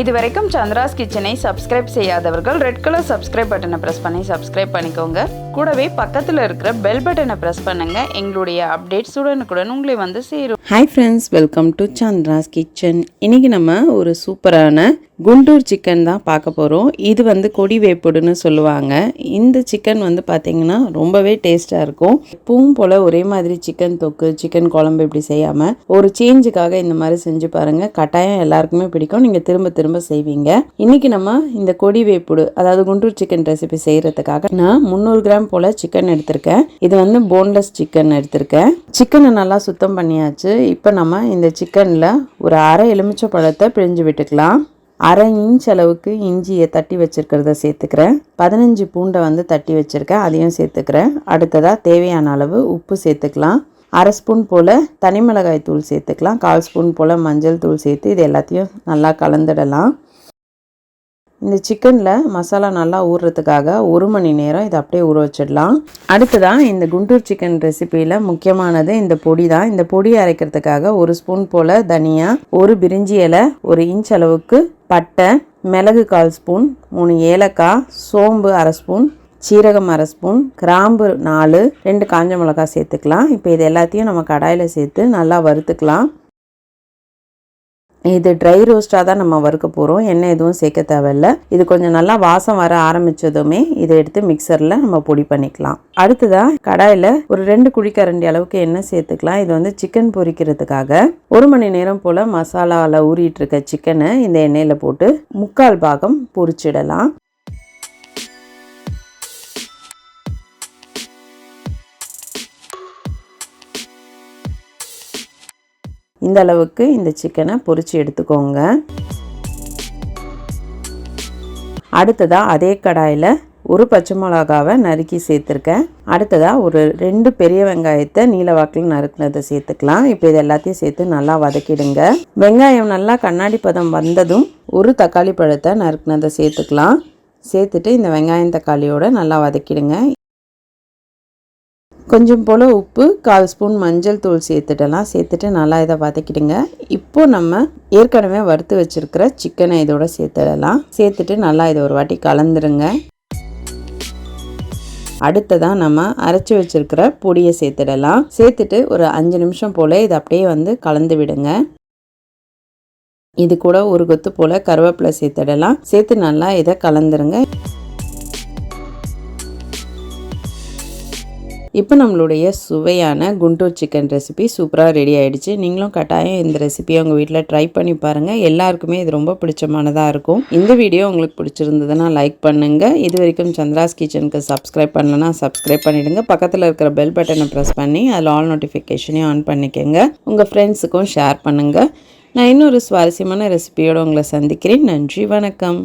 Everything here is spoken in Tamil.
இது வரைக்கும் சந்திராஸ் கிச்சனை சப்ஸ்கிரைப் செய்யாதவர்கள் ரெட் கலர் சப்ஸ்கிரைப் பட்டனை ப்ரெஸ் பண்ணி சப்ஸ்கிரைப் பண்ணிக்கோங்க. கூடவே பக்கத்தில் இருக்கிற பெல் பட்டனை ப்ரெஸ் பண்ணுங்க. எங்களுடைய அப்டேட்ஸ் உடனுக்குடன் உங்களை வந்து சேரும். Hi friends welcome to Chandra's kitchen இன்றைக்கி நம்ம ஒரு சூப்பரான குண்டூர் சிக்கன் தான் பார்க்க போகிறோம் இது வந்து கொடி வேப்புடுன்னு சொல்லுவாங்க. இந்த சிக்கன் வந்து பார்த்திங்கன்னா ரொம்பவே டேஸ்ட்டாக இருக்கும். பூவும் போல் ஒரே மாதிரி சிக்கன் தொக்கு சிக்கன் குழம்பு இப்படி செய்யாமல் ஒரு சேஞ்சுக்காக இந்த மாதிரி செஞ்சு பாருங்கள் கட்டாயம் எல்லாருக்குமே பிடிக்கும். நீங்கள் திரும்ப திரும்ப செய்வீங்க. இன்றைக்கி நம்ம இந்த கொடி வேப்புடு அதாவது குண்டூர் சிக்கன் ரெசிபி செய்கிறதுக்காக நான் முந்நூறு கிராம் போல் சிக்கன் எடுத்திருக்கேன். இது வந்து போன்லெஸ் சிக்கன் எடுத்திருக்கேன். சிக்கனை நல்லா சுத்தம் பண்ணியாச்சு. இப்போ நம்ம இந்த சிக்கனில் ஒரு அரை எலுமிச்சை பழத்தை பிழிஞ்சு விட்டுக்கலாம். அரை இன்ச் அளவுக்கு இஞ்சியை தட்டி வச்சுருக்கிறத சேர்த்துக்கிறேன். பதினஞ்சு பூண்டை வந்து தட்டி வச்சுருக்கேன். அதையும் சேர்த்துக்கிறேன். அடுத்ததாக தேவையான அளவு உப்பு சேர்த்துக்கலாம். அரை ஸ்பூன் போல் தனி மிளகாய் தூள் சேர்த்துக்கலாம். கால் ஸ்பூன் போல் மஞ்சள் தூள் சேர்த்து இது எல்லாத்தையும் நல்லா கலந்துடலாம். இந்த சிக்கனில் மசாலா நல்லா ஊறுறதுக்காக ஒரு மணி நேரம் இதை அப்படியே ஊற வச்சிடலாம். அடுத்ததான் இந்த குண்டூர் சிக்கன் ரெசிப்பியில் முக்கியமானது இந்த பொடி தான். இந்த பொடி அரைக்கிறதுக்காக ஒரு ஸ்பூன் போல் தனியா ஒரு பிரிஞ்சி இலை ஒரு இன்ச் அளவுக்கு பட்டை மிளகு கால் ஸ்பூன் மூணு ஏலக்காய் சோம்பு அரை ஸ்பூன் சீரகம் அரை ஸ்பூன் கிராம்பு நாலு ரெண்டு காஞ்ச மிளகாய் சேர்த்துக்கலாம். இப்போ இது எல்லாத்தையும் நம்ம கடாயில் சேர்த்து நல்லா வறுத்துக்கலாம். இது ட்ரை ரோஸ்ட்டாக தான் நம்ம வறுக்க போகிறோம் எண்ணெய் எதுவும் சேர்க்க தேவையில்ல. இது கொஞ்சம் நல்லா வாசம் வர ஆரம்பித்ததுமே இதை எடுத்து மிக்சரில் நம்ம பொடி பண்ணிக்கலாம். அடுத்ததாக கடாயில் ஒரு ரெண்டு குழிக்கரண்டி அளவுக்கு எண்ணெய் சேர்த்துக்கலாம். இது வந்து சிக்கன் பொரிக்கிறதுக்காக. ஒரு மணி நேரம் போல் மசாலாவில் ஊறிட்டு இருக்க சிக்கனை இந்த எண்ணெயில் போட்டு முக்கால் பாகம் பொரிச்சிடலாம். இந்த அளவுக்கு இந்த சிக்கனை பொறிச்சு எடுத்துக்கோங்க. அடுத்ததாக அதே கடாயில் ஒரு பச்சை மிளகாவை நறுக்கி சேர்த்துருக்கேன். அடுத்ததாக ஒரு ரெண்டு பெரிய வெங்காயத்தை நீல வாக்கில் நறுக்குனதை சேர்த்துக்கலாம். இப்போ இது எல்லாத்தையும் சேர்த்து நல்லா வதக்கிடுங்க. வெங்காயம் நல்லா கண்ணாடி பதம் வந்ததும் ஒரு தக்காளி பழத்தை நறுக்குனதை சேர்த்துக்கலாம். சேர்த்துட்டு இந்த வெங்காயம் தக்காளியோட நல்லா வதக்கிடுங்க. கொஞ்சம் போல் உப்பு கால் ஸ்பூன் மஞ்சள் தூள் சேர்த்துட்டலாம் சேர்த்துட்டு நல்லா இதை வதக்கிடுங்க. இப்போ நம்ம ஏற்கனவே வறுத்து வச்சுருக்கிற சிக்கனை இதோட சேர்த்துடலாம். சேர்த்துட்டு நல்லா இதை ஒரு வாட்டி கலந்துருங்க. அடுத்ததாக நம்ம அரைச்சி வச்சுருக்கிற பொடியை சேர்த்துடலாம். சேர்த்துட்டு ஒரு அஞ்சு நிமிஷம் போல் இதை அப்படியே வந்து கலந்து விடுங்க. இது கூட ஒரு கொத்து போல் கருவேப்பிலை சேர்த்துடலாம். சேர்த்து நல்லா இதை கலந்துருங்க. இப்போ நம்மளுடைய சுவையான குண்டூர் சிக்கன் ரெசிபி சூப்பராக ரெடி ஆகிடுச்சு நீங்களும் கட்டாயம் இந்த ரெசிபியை உங்கள் வீட்டில் ட்ரை பண்ணி பாருங்கள் எல்லாருக்குமே இது ரொம்ப பிடிச்சமானதாக இருக்கும். இந்த வீடியோ உங்களுக்கு பிடிச்சிருந்ததுன்னா லைக் பண்ணுங்கள் இது வரைக்கும் சந்திராஸ் கிச்சனுக்கு சப்ஸ்கிரைப் பண்ணலன்னா சப்ஸ்கிரைப் பண்ணிவிடுங்க பக்கத்தில் இருக்கிற பெல் பட்டனை ப்ரெஸ் பண்ணி அதில் ஆல் நோட்டிஃபிகேஷனையும் ஆன் பண்ணிக்கோங்க. உங்கள் ஃப்ரெண்ட்ஸுக்கும் ஷேர் பண்ணுங்கள் நான் இன்னொரு சுவாரஸ்யமான ரெசிபியோடு உங்களை சந்திக்கிறேன். நன்றி வணக்கம்.